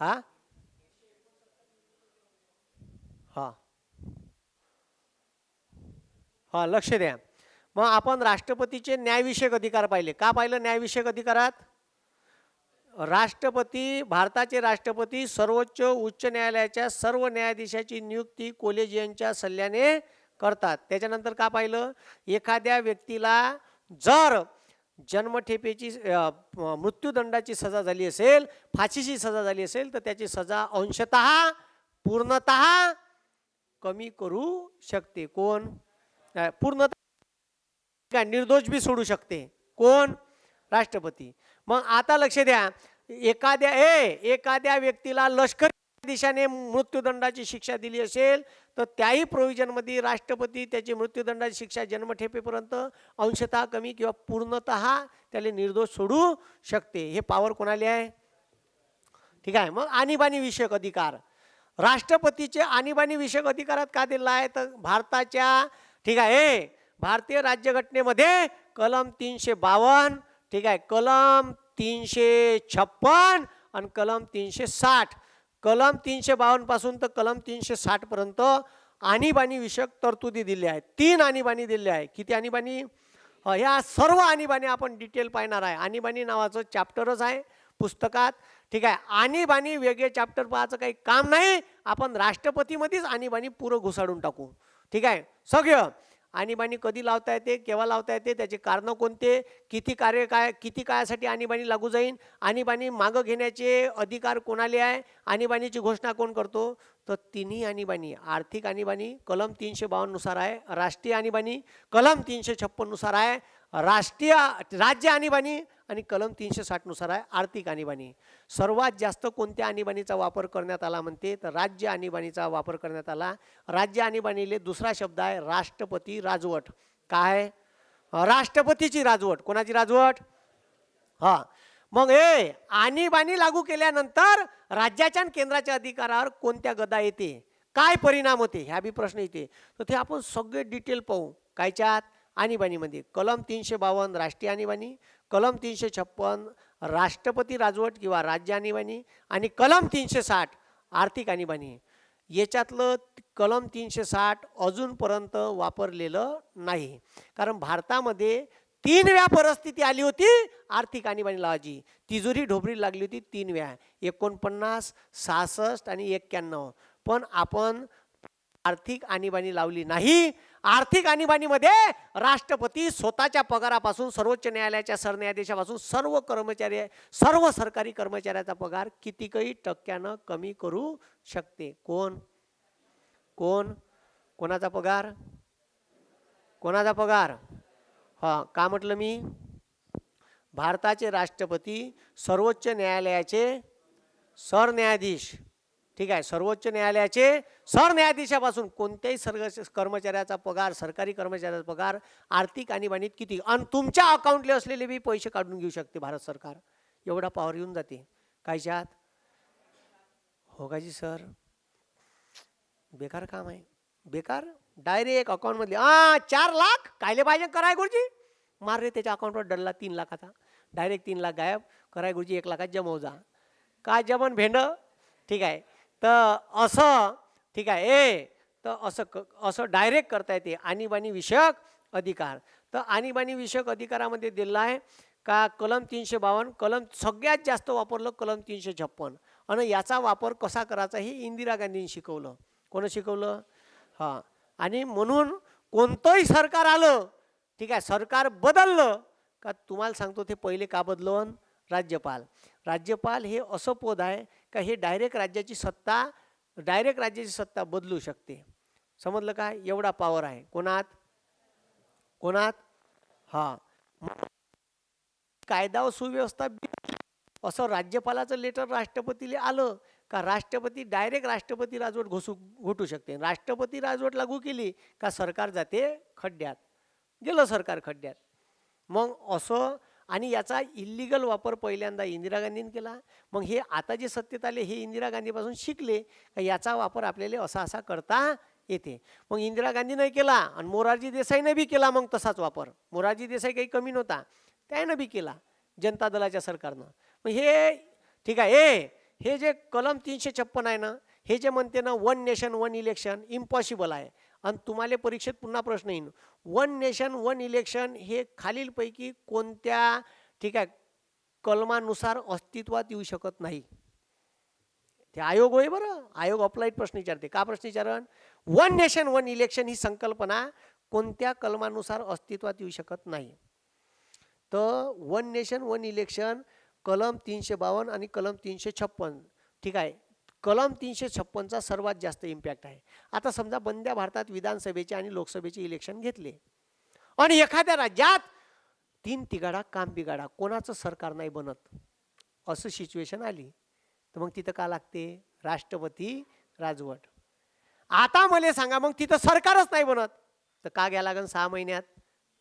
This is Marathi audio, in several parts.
हा? हा. लक्ष द्या. मग आपण राष्ट्रपतीचे न्यायविषयक अधिकार पाहिले. का पाहिलं न्यायविषयक अधिकारात? राष्ट्रपती भारताचे राष्ट्रपती सर्वोच्च उच्च न्यायालयाच्या सर्व न्यायाधीशाची नियुक्ती कोलेजियनच्या सल्ल्याने करतात. त्याच्यानंतर का पाहिलं? एखाद्या व्यक्तीला जर जन्मठेपेची मृत्यूदंडाची सजा झाली असेल फाशीची सजा झाली असेल तर त्याची सजा अंशतः पूर्णतः कमी करू शकते. कोण? पूर्णत पूर्णतः काय निर्दोष बी सोडू शकते. कोण? राष्ट्रपती. मग आता लक्ष द्या. एखाद्या ए एखाद्या व्यक्तीला लष्करी दिशाने मृत्यूदंडाची शिक्षा दिली असेल तर त्याही प्रोव्हिजनमध्ये राष्ट्रपती त्याची मृत्यूदंडाची शिक्षा जन्मठेपेपर्यंत अंशतः कमी किंवा पूर्णतः त्याला निर्दोष सोडू शकते. हे पावर कोणाले आहे? ठीक आहे. मग आणीबाणी विषयक अधिकार. राष्ट्रपतीचे आणीबाणी विषयक अधिकारात का दिला आहे? तर भारताच्या ठीक आहे भारतीय राज्यघटनेमध्ये कलम तीनशे बावन्न ठीक आहे कलम तीनशे छप्पन आणि कलम तीनशे साठ कलम तीनशे बावन्नपासून तर कलम तीनशे साठपर्यंत आणीबाणी विषयक तरतुदी दिल्या आहेत. तीन आणीबाणी दिल्या आहे. किती आणीबाणी? ह्या सर्व आणीबाणी आपण डिटेल पाहणार आहे. आणीबाणी नावाचं चॅप्टरच आहे पुस्तकात. ठीक आहे. आणीबाणी वेगळे चॅप्टर पाहायचं काही काम नाही. आपण राष्ट्रपतीमध्येच आणीबाणी पुरं घुसाडून टाकू. ठीक आहे? सगळं. आणीबाणी कधी लावता येते केव्हा लावता येते त्याचे कारणं कोणते किती कार्य काय किती काळासाठी आणीबाणी लागू जाईल आणीबाणी मागं घेण्याचे अधिकार कोणाले आहे आणीबाणीची घोषणा कोण करतो? तर तिन्ही आणीबाणी आर्थिक आणीबाणी कलम तीनशे बावन्ननुसार आहे राष्ट्रीय आणीबाणी कलम तीनशे छप्पननुसार आहे राष्ट्रीय राज्य आणीबाणी आणि कलम तीनशे साठनुसार आहे आर्थिक आणीबाणी. सर्वात जास्त कोणत्या आणीबाणीचा वापर करण्यात आला म्हणते? तर राज्य आणीबाणीचा वापर करण्यात आला. राज्य आणीबाणीले दुसरा शब्द आहे राष्ट्रपती राजवट. काय राष्ट्रपतीची राजवट. कोणाची राजवट? हा. मग हे आणीबाणी लागू केल्यानंतर राज्याच्या आणि केंद्राच्या अधिकारावर कोणत्या गदा येते? काय परिणाम होते? ह्या बी प्रश्न येते. तर ते आपण सगळे डिटेल पाहू. कायच्यात? आणीबाणीमध्ये. कलम तीनशे बावन्न राष्ट्रीय आणीबाणी कलम तीनशे छप्पन राष्ट्रपती राजवट किंवा राज्य आणीबाणी आणि कलम तीनशे साठ आर्थिक आणीबाणी. याच्यातलं कलम तीनशे साठ अजूनपर्यंत वापरलेलं नाही. कारण भारतामध्ये तीन वेळा परिस्थिती आली होती आर्थिक आणीबाणी लावायची. तिजोरी ढोबरी लागली होती तीन वेळा एकोणपन्नास सहासष्ट आणि एक्क्याण्णव. पण आपण आर्थिक आणीबाणी लावली नाही आर्थिक आणीबाणीमध्ये राष्ट्रपती स्वतःच्या पगारापासून सर्वोच्च न्यायालयाच्या सरन्यायाधीशापासून सर्व कर्मचारी सर्व सरकारी कर्मचाऱ्याचा पगार कितीकही टक्क्यानं कमी करू शकते. कोण? कोण? कोणाचा पगार? कोणाचा पगार? हा का म्हटलं मी? भारताचे राष्ट्रपती सर्वोच्च न्यायालयाचे सरन्यायाधीश. ठीक आहे सर्वोच्च न्यायालयाचे सरन्यायाधीशापासून कोणत्याही सर्व कर्मचाऱ्याचा पगार सरकारी कर्मचाऱ्याचा पगार आर्थिक आणीबाणीत किती? आणि तुमच्या अकाउंटले असलेले बी पैसे काढून घेऊ शकते भारत सरकार. एवढा पॉवर येऊन जाते. कायच्यात हो काजी सर बेकार काम आहे. बेकार? डायरेक्ट अकाउंटमधले आ चार लाख? कायले पाहिजे कराय गुरुजी? मार रे त्याच्या अकाउंटवर डल्ला तीन लाखाचा डायरेक्ट तीन लाख गायब. कराय गुरुजी एक लाखात जमव जा. काय जमन भेंड? ठीक आहे. तर असं ठीक आहे ए तर असं क असं डायरेक्ट करता येते. आणीबाणी विषयक अधिकार. तर आणीबाणी विषयक अधिकारामध्ये दिलेला आहे का कलम तीनशे बावन्न कलम सगळ्यात जास्त वापरलं कलम तीनशे छप्पन. आणि याचा वापर कसा करायचा हे इंदिरा गांधींनी शिकवलं. कोण शिकवलं? हां. आणि म्हणून कोणतंही सरकार आलं ठीक आहे सरकार बदललं का तुम्हाला सांगतो ते पहिले का बदलवन? राज्यपाल. राज्यपाल हे असं पद आहे का हे डायरेक्ट राज्याची सत्ता डायरेक्ट राज्याची सत्ता बदलू शकते. समजलं काय एवढा पॉवर आहे. कोणात? कोणात? हां. कायदा व सुव्यवस्था असं राज्यपालाचं लेटर राष्ट्रपतीला आलं का राष्ट्रपती डायरेक्ट राष्ट्रपती राजवट घोसू घोटू शकते. राष्ट्रपती राजवट लागू केली का सरकार जाते खड्ड्यात. गेलं सरकार खड्ड्यात. मग असं आणि याचा इल्लिगल वापर पहिल्यांदा इंदिरा गांधीने केला. मग हे आता जे सत्तेत आले हे इंदिरा गांधीपासून शिकले का याचा वापर आपल्याला असा असा करता येते. मग इंदिरा गांधीनं केला आणि मोरारजी देसाईनं बी केला मग तसाच वापर. मोरारजी देसाई काही कमी नव्हता त्यानं बी केला जनता दलाच्या सरकारनं. मग हे ठीक आहे ए हे जे कलम तीनशे छप्पन आहे ना हे जे म्हणते ना one nation one election impossible आहे. आणि तुम्हाला परीक्षेत पुन्हा प्रश्न येईन. वन नेशन वन इलेक्शन हे खालीलपैकी कोणत्या ठीक आहे कलमानुसार अस्तित्वात येऊ शकत नाही. ते आयोग होय बरं. आयोग अप्लाईड प्रश्न विचारते. का प्रश्न विचारण वन नेशन वन इलेक्शन ही संकल्पना कोणत्या कलमानुसार अस्तित्वात येऊ शकत नाही. तर वन नेशन वन इलेक्शन कलम तीनशे बावन्न आणि कलम तीनशे छप्पन. ठीक आहे. कलम तीनशे छप्पनचा सर्वात जास्त इम्पॅक्ट आहे. आता समजा बंद्या भारतात विधानसभेचे आणि लोकसभेचे इलेक्शन घेतले. आणि एखाद्या राज्यात तीन तिगाडा काम बिगाडा कोणाचं सरकार नाही बनत असं सिच्युएशन आली. तर मग तिथं का लागते? राष्ट्रपती राजवट. आता मला सांगा मग तिथं सरकारच नाही बनत. तर का घ्या लागन सहा महिन्यात?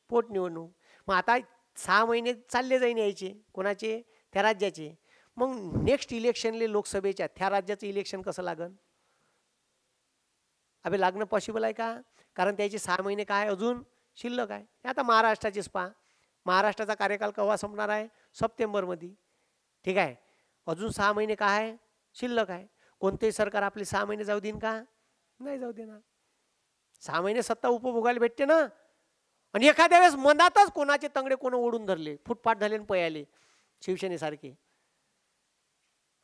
पोटनिवडणूक. मग आता सहा महिने चालले जाईन यायचे. कोणाचे? त्या राज्याचे. मग नेक्स्ट इलेक्शनले लोकसभेच्या त्या राज्याचं इलेक्शन कसं लागन? अबे लागणं पॉसिबल आहे का? कारण त्याचे सहा महिने काय अजून? शिल्लक आहे. आता महाराष्ट्राचेच पहा. महाराष्ट्राचा कार्यकाल केव्हा संपणार आहे? सप्टेंबरमध्ये. ठीक आहे. अजून सहा महिने काय आहे? शिल्लक आहे. कोणतेही सरकार आपले सहा महिने जाऊ देईन का? नाही जाऊ देणार. सहा महिने सत्ता उपभोगायला भेटते ना? आणि एखाद्या वेळेस मनातच कोणाचे तंगडे कोण ओढून धरले फुटपाट झाले आणि पयाले शिवसेनेसारखे.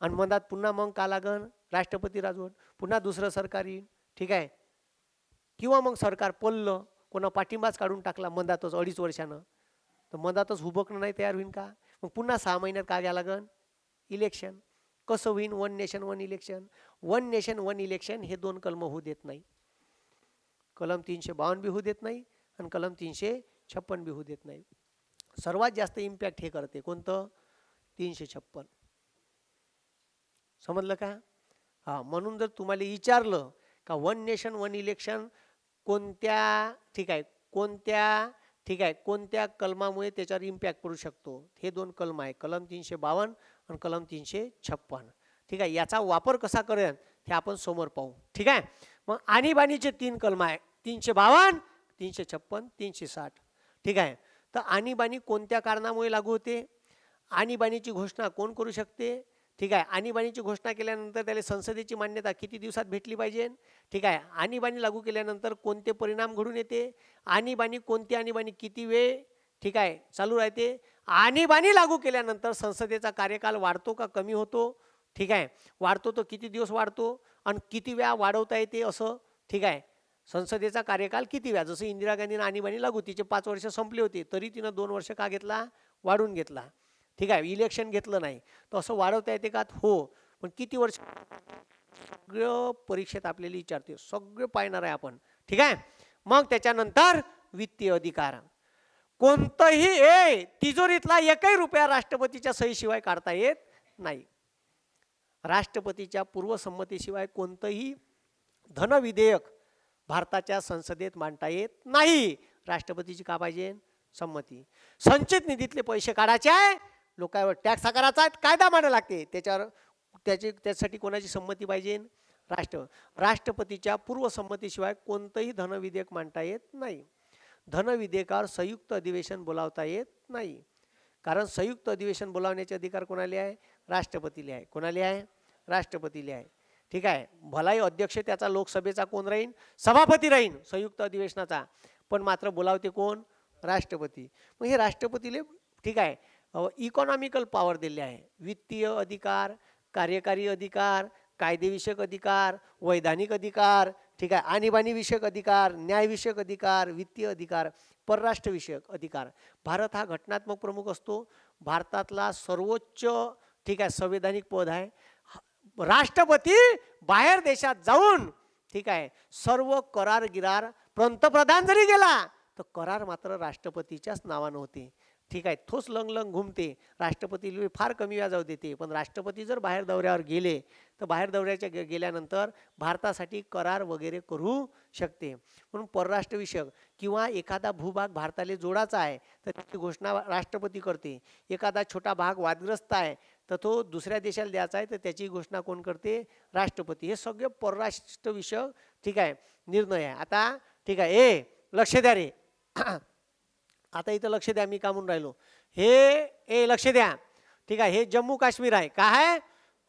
आणि मधात पुन्हा मग का लागन? राष्ट्रपती राजवट पुन्हा दुसरं सरकार येईल ठीक आहे? किंवा मग सरकार पडलं कोणा पाठिंबाच काढून टाकला मंदातच अडीच वर्षानं. तर मंदातच हुबकणं नाही तयार होईन का? मग पुन्हा सहा महिन्यात का घ्या लागन? इलेक्शन. कसं होईन? One nation one election. One nation one election हे दोन कलम होऊ देत नाही. कलम तीनशे बावन्न बी होऊ देत नाही आणि कलम तीनशे छप्पन बी होऊ देत नाही. सर्वात जास्त इम्पॅक्ट हे करते. कोणतं? तीनशे छप्पन. समजलं का? हां म्हणून जर तुम्हाला विचारलं का वन नेशन वन इलेक्शन कोणत्या ठीक आहे कोणत्या ठीक आहे कोणत्या कलमामुळे त्याच्यावर इम्पॅक्ट पडू शकतो? हे दोन कलम आहे कलम तीनशे बावन्न आणि कलम तीनशे छप्पन ठीक आहे याचा वापर कसा करेन हे आपण समोर पाहू. ठीक आहे? मग आणीबाणीचे तीन कलम आहे तीनशे बावन्न तीनशे छप्पन तीनशे साठ. ठीक आहे? तर आणीबाणी कोणत्या कारणामुळे लागू होते? आणीबाणीची घोषणा कोण करू शकते? ठीक आहे? आणीबाणीची घोषणा केल्यानंतर त्याला संसदेची मान्यता किती दिवसात भेटली पाहिजे? ठीक आहे? आणीबाणी लागू केल्यानंतर कोणते परिणाम घडून येते? आणीबाणी कोणती आणीबाणी किती वेळ? ठीक आहे? चालू राहते. आणीबाणी लागू केल्यानंतर संसदेचा कार्यकाल वाढतो का कमी होतो? ठीक आहे? वाढतो तो किती दिवस वाढतो? आणि किती वेळा वाढवता येते असं? ठीक आहे? संसदेचा कार्यकाल किती वेळा? जसं इंदिरा गांधीनं आणीबाणी लागू तिचे पाच वर्ष संपले होते तरी तिनं दोन वर्ष का घेतला? वाढून घेतला. ठीक आहे इलेक्शन घेतलं नाही. तर असं वाढवता येते का? हो. पण किती वर्ष? सगळं परीक्षेत आपल्याला विचारते सगळं पाहणार आहे आपण. ठीक आहे? मग त्याच्यानंतर वित्तीय अधिकार. कोणतंही ए तिजोरीतला एकही रुपया राष्ट्रपतीच्या सहीशिवाय काढता येत नाही. राष्ट्रपतीच्या पूर्वसंमतीशिवाय कोणतंही धनविधेयक भारताच्या संसदेत मांडता येत नाही. राष्ट्रपतीची का पाहिजे? संमती. संचित निधीतले पैसे काढायचे आहे. लोकांवर टॅक्स आकाराचा कायदा मांडावा लागते? त्याच्यावर त्याची त्यासाठी कोणाची संमती पाहिजे? राष्ट्र राष्ट्रपतीच्या पूर्वसंमतीशिवाय कोणतंही धनविधेयक मांडता येत नाही. धनविधेयकावर संयुक्त अधिवेशन बोलावता येत नाही. कारण संयुक्त अधिवेशन बोलावण्याचे अधिकार कोणाले आहे? राष्ट्रपतीले आहे. कोणाले आहे? राष्ट्रपतीले आहे. ठीक आहे? भलाही अध्यक्ष त्याचा लोकसभेचा कोण राहीन? सभापती राहीन संयुक्त अधिवेशनाचा. पण मात्र बोलावते कोण? राष्ट्रपती. मग हे राष्ट्रपतीले ठीक आहे? इकॉनॉमिकल पॉवर दिले आहे. वित्तीय अधिकार कार्यकारी अधिकार कायदेविषयक अधिकार वैधानिक अधिकार ठीक आहे आणीबाणीविषयक अधिकार न्यायविषयक अधिकार वित्तीय अधिकार परराष्ट्रविषयक अधिकार. भारत हा घटनात्मक प्रमुख असतो. भारतातला सर्वोच्च ठीक आहे संवैधानिक पद आहे. राष्ट्रपती बाहेर देशात जाऊन ठीक आहे सर्व करार गिरार पंतप्रधान जरी गेला तर करार मात्र राष्ट्रपतीच्याच नावानं होते. ठीक आहे ठोस लंग लंग घुमते. राष्ट्रपती फार कमी व्याजावर देते पण राष्ट्रपती जर बाहेर दौऱ्यावर गेले तर बाहेर दौऱ्याच्या गे- गेल्यानंतर भारतासाठी करार वगैरे करू शकते. म्हणून परराष्ट्रविषयक किंवा एखादा भूभाग भारताला जोडाचा आहे तर त्याची घोषणा राष्ट्रपती करते. एखादा छोटा भाग वादग्रस्त आहे तर तो दुसऱ्या देशाला द्यायचा आहे तर त्याची घोषणा कोण करते? राष्ट्रपती. हे सगळे परराष्ट्रविषयक ठीक आहे निर्णय आहे. आता ठीक आहे ए लक्ष द्या रे. आता इथं लक्ष द्या मी का म्हणून राहिलो. हे ए लक्ष द्या. ठीक आहे हे जम्मू काश्मीर आहे. काय आहे?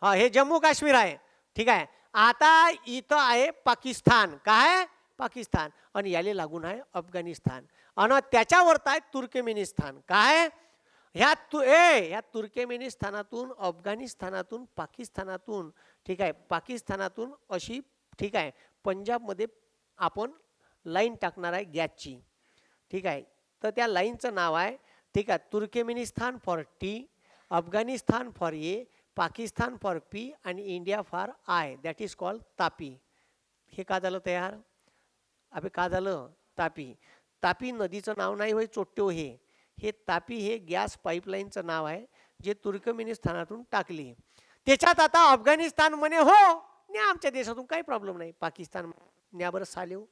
हा हे जम्मू काश्मीर आहे. ठीक आहे. आता इथं आहे पाकिस्तान. काय पाकिस्तान. आणि याले लागून आहे अफगाणिस्तान. आणि त्याच्यावरत आहे तुर्कमेनिस्तान. काय ह्या तु ए ह्या तुर्केमेनिस्तानातून अफगाणिस्तानातून पाकिस्तानातून ठीक आहे पाकिस्तानातून अशी ठीक आहे पंजाबमध्ये आपण लाईन टाकणार आहे गॅसची. ठीक आहे. तर त्या लाईनचं नाव आहे ठीक आहे Turkmenistan for T Afghanistan for A Pakistan for P आणि India for I. That is call TAPI. हे का झालं तयार? अबे का झालं? तापी. तापी नदीचं नाव नाही होय चोट्टो हे. हे तापी हे गॅस पाईपलाईनचं नाव आहे जे तुर्कमेनिस्तानातून टाकली. त्याच्यात आता अफगाणिस्तान म्हणे हो न्या आमच्या देशातून काही प्रॉब्लेम नाही. पाकिस्तान न्या बरं सालेव.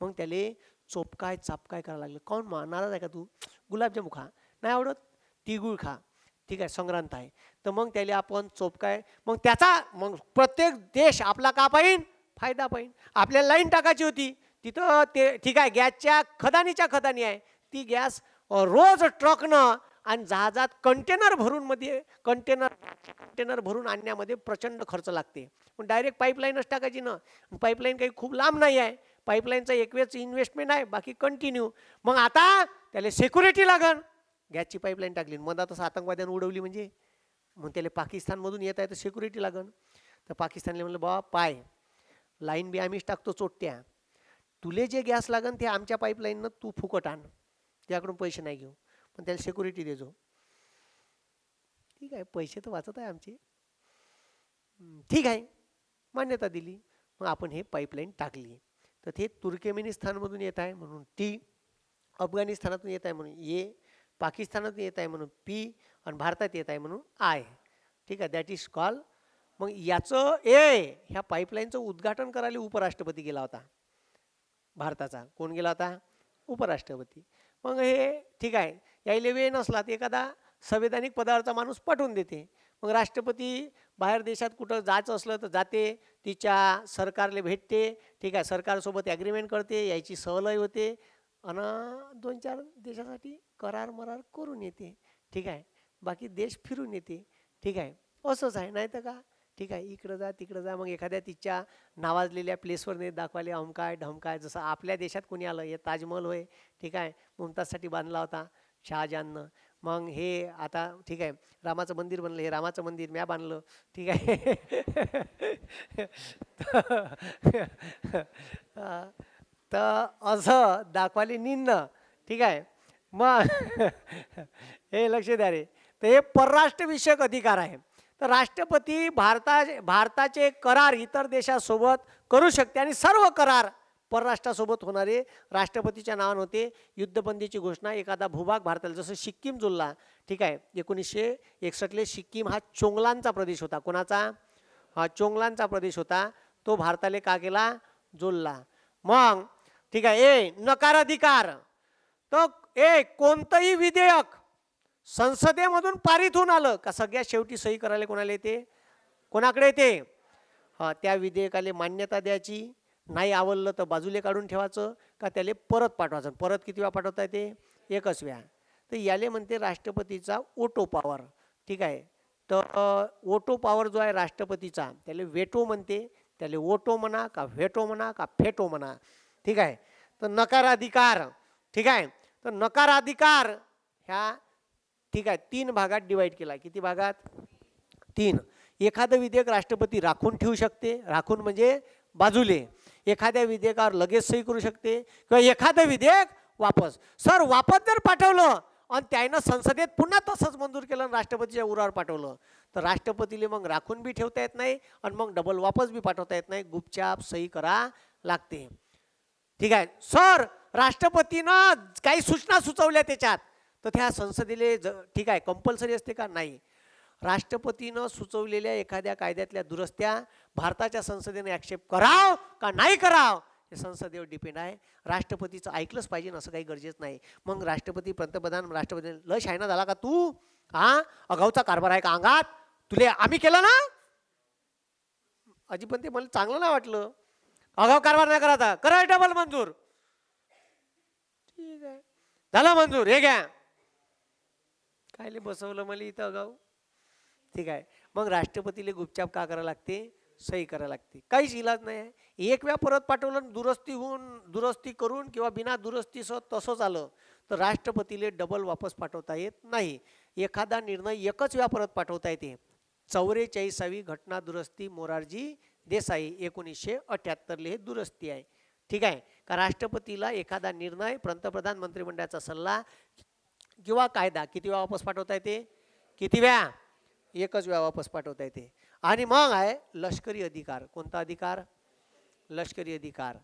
मग त्याले चोपकाय चापकाय करायला लागलं. कोण मा नाराज आहे का तू? गुलाबजाम खा. नाही आवडत? तिगूळ खा. ठीक आहे संक्रांत आहे. तर मग त्याला आपण चोपकाय मग त्याचा मग प्रत्येक देश आपला का पाहिन? फायदा पाहिन. आपल्याला लाईन टाकायची होती. तिथं ते ठीक आहे गॅसच्या खदानीच्या खदानी आहे. ती गॅस रोज ट्रकनं आणि जहाजात कंटेनर भरून मध्ये कंटेनर कंटेनर भरून आणण्यामध्ये प्रचंड खर्च लागते. पण डायरेक्ट पाईपलाईनच टाकायची ना. पाईपलाईन काही खूप लांब नाही आहे. पाईपलाईनचा एकवेच इन्व्हेस्टमेंट आहे बाकी कंटिन्यू मग आता त्याला सेक्युरिटी लागन. गॅसची पाईपलाईन टाकली. मग आता आतंकवाद्यानं उडवली म्हणजे. मग त्याला पाकिस्तानमधून येत आहे तर सेक्युरिटी लागन. तर पाकिस्तानला म्हणलं बाबा पाय. लाईन बी आम्हीच टाकतो चोट्ट्या. तुले जे गॅस लागन ते आमच्या पाईपलाईननं तू फुकट आण. त्याकडून पैसे नाही घेऊ. पण त्याला सिक्युरिटी देजो ठीक आहे पैसे तर वाचत आहे आमचे. ठीक आहे. मान्यता दिली. मग आपण हे पाईपलाईन टाकली. तर ते तुर्कमेनिस्तानमधून येत आहे म्हणून टी अफगाणिस्तानातून येत आहे म्हणून ए पाकिस्तानातून येत आहे म्हणून पी आणि भारतात येत आहे म्हणून आय. ठीक आहे दॅट इज कॉल मग याचं ए ह्या पाईपलाईनचं उद्घाटन करायला उपराष्ट्रपती गेला होता. भारताचा. कोण गेला होता? उपराष्ट्रपती. मग हे ठीक आहे यायला वेळ नसला तर एखादा संवैधानिक पदावरचा माणूस पाठवून देते. मग राष्ट्रपती बाहेर देशात कुठं जायचं असलं तर जाते तिच्या सरकारला भेटते ठीक आहे सरकारसोबत ॲग्रीमेंट करते यायची सहलय होते आणि दोन चार देशासाठी करार मरार करून येते ठीक आहे. बाकी देश फिरून येते ठीक आहे. असंच आहे नाही तर का? ठीक आहे इकडं जा तिकडं जा मग एखाद्या तिच्या नावाजलेल्या प्लेसवर नाही दाखवाले अमकाय ढमकाय जसं आपल्या देशात कोणी आलं हे ताजमहल होय ठीक आहे मुमताजसाठी बांधला होता शहाजहाननं. मग हे आता ठीक आहे. रामाचं मंदिर बनलं हे रामाचं मंदिर म्या बांधलं. ठीक आहे. तर असं दाखवाले निन्न. ठीक आहे. मग हे लक्ष द्या रे. तर हे परराष्ट्रविषयक अधिकार आहे. तर राष्ट्रपती भारता भारताचे करार इतर देशासोबत करू शकते आणि सर्व करार परराष्ट्रासोबत होणारे राष्ट्रपतीच्या नावान होते. युद्धबंदीची घोषणा एखादा भूभाग भारताला जसं सिक्कीम जुल्ला ठीक आहे एकोणीसशे एकसष्टले सिक्कीम हा चोंगलांचा प्रदेश होता. कोणाचा? हा चोंगलांचा प्रदेश होता. तो भारताला का केला? जुल्ला. मग ठीक आहे ए नकार अधिकार. तर ए कोणतंही विधेयक संसदेमधून पारित होऊन आलं. का सगळ्यात शेवटी सही करायला कोणाला येते? कोणाकडे येते? हा त्या विधेयकाला मान्यता द्यायची. नाही आवडलं तर बाजूले काढून ठेवायचं का त्याला परत पाठवायचं? परत किती वेळा पाठवता येते एकच वेळा. तर याले म्हणते राष्ट्रपतीचा ओटो पॉवर. ठीक आहे? तर ओटो पॉवर जो आहे राष्ट्रपतीचा त्याला वेटो म्हणते. त्याला ओटो म्हणा का व्हेटो म्हणा का फेटो म्हणा. ठीक आहे? तर नकाराधिकार. ठीक आहे? तर नकाराधिकार ह्या ठीक आहे तीन भागात डिवाईड केला. किती भागात? तीन. एखादं विधेयक राष्ट्रपती राखून ठेवू शकते. राखून म्हणजे बाजूले. एखाद्या विधेयकावर लगेच सही करू शकते किंवा एखादं विधेयक वापस. सर वापस जर पाठवलं आणि त्यानं संसदेत पुन्हा तसंच मंजूर केलं आणि राष्ट्रपतीच्या उरावर पाठवलं तर राष्ट्रपतीले मग राखून बी ठेवता येत नाही आणि मग डबल वापस बी पाठवता येत नाही. गुपचाप सही करा लागते. ठीक आहे. सर राष्ट्रपतीनं काही सूचना सुचवल्या त्याच्यात. तर त्या संसदेले ज ठीक आहे कंपल्सरी असते का? नाही. राष्ट्रपतीनं सुचवलेल्या एखाद्या कायद्यातल्या दुरस्त्या भारताच्या संसदेने ॲक्सेप्ट कराव का नाही कराव? हे संसदेवर डिपेंड आहे. राष्ट्रपतीचं ऐकलंच पाहिजे असं काही गरजेचं नाही. मग राष्ट्रपती पंतप्रधान राष्ट्रपती ल शायना झाला का तू? हा? अगाऊचा कारभार आहे का अंगात? तुले आम्ही केलं ना? अजिबात ते मला चांगलं नाही वाटलं. अगाऊ कारभार नाही करायचा करा डबल मंजूर. ठीक आहे. झालं मंजूर. हे घ्या. कायले बसवलं मला इथं अगाऊ? ठीक आहे. मग राष्ट्रपतीला गुपचाप का करावं लागते? सही करायला लागते. काहीच इलाज नाही आहे. एक वेळा परत पाठवलं आणि दुरुस्ती होऊन दुरुस्ती करून किंवा बिना दुरुस्तीसह तसंच आलं तर राष्ट्रपतीले डबल वापस पाठवता येत नाही. एखादा निर्णय एकच वेळा परत पाठवता येते. चौवेचाळीसावी घटना दुरुस्ती मोरारजी देसाई एकोणीसशे अठ्ठ्याहत्तरले हे दुरुस्ती आहे. ठीक आहे? का राष्ट्रपतीला एखादा निर्णय पंतप्रधान मंत्रिमंडळाचा सल्ला किंवा कायदा किती वेळा वापस पाठवता येते? किती वेळा? एकच वेळा वापस पाठवता येते. आणि मग आहे लष्करी अधिकार. कोणता अधिकार? लष्करी अधिकार.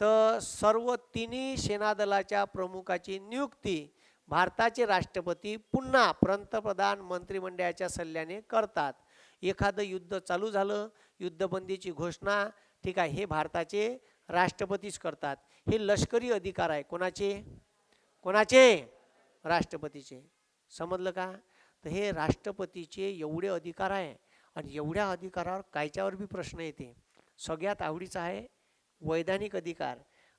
तर सर्व तिन्ही सेनादलाच्या प्रमुखाची नियुक्ती भारताचे राष्ट्रपती पुन्हा पंतप्रधान मंत्रिमंडळाच्या सल्ल्याने करतात. एखादं युद्ध चालू झालं युद्धबंदीची घोषणा ठीक आहे हे भारताचे राष्ट्रपतीच करतात. हे लष्करी अधिकार आहे. कोणाचे? कोणाचे? राष्ट्रपतीचे. समजलं का? तर हे राष्ट्रपतीचे एवढे अधिकार आहे. आणि एवढ्या अधिकारावर कायच्यावर बी प्रश्न येते? सगळ्यात आवडीचा आहे वैधानिक अधिकार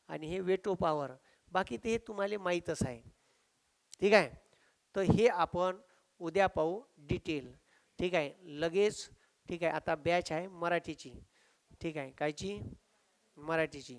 आणि हे वेटो पॉवर. बाकी ते तुम्हाला माहीतच आहे. ठीक आहे? तर हे आपण उद्या पाहू डिटेल ठीक आहे? लगेच ठीक आहे? आता बॅच आहे मराठीची. ठीक आहे? कायची? मराठीची.